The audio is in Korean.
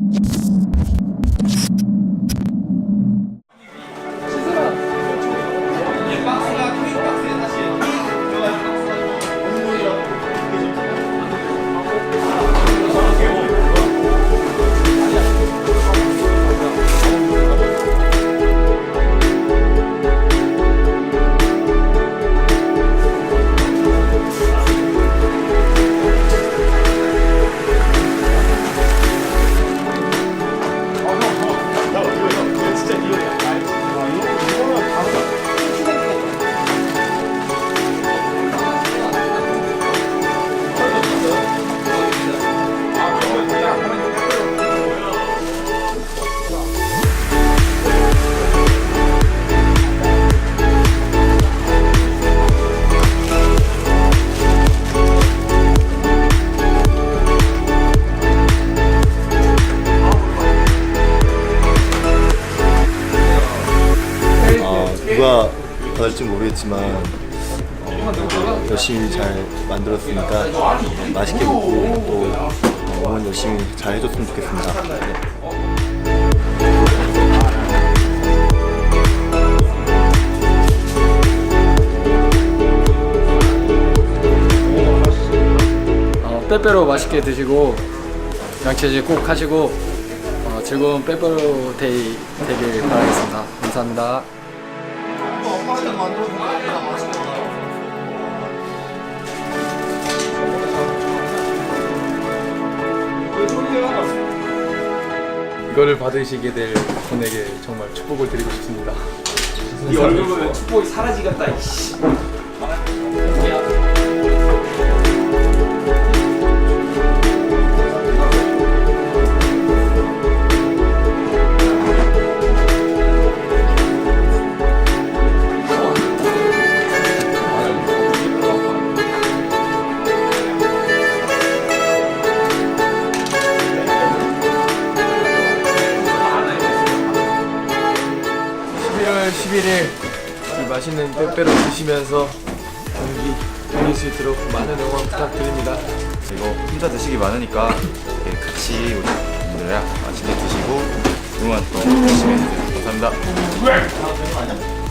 어, 누가 받을지 모르겠지만 어, 열심히 잘 만들었으니까 맛있게 먹고 또 어, 응원 열심히 잘 해줬으면 좋겠습니다. 네. 어, 빼빼로 맛있게 드시고 양치질 꼭 하시고 어, 즐거운 빼빼로 데이 되길 바라겠습니다. 감사합니다. 이거를 받으시게 될 분에게 정말 축복을 드리고 싶습니다. 이 얼굴 보면 축복이 사라지겠다. 이씨. 일월 11일 이 맛있는 빼빼로 드시면서 경기 경기 수 있도록 많은 응원 부탁드립니다. 이거 혼자 드시기 많으니까 이렇게 같이 우리 분들이랑 맛있게 드시고 응원 또 열심히 해주세요. 감사합니다.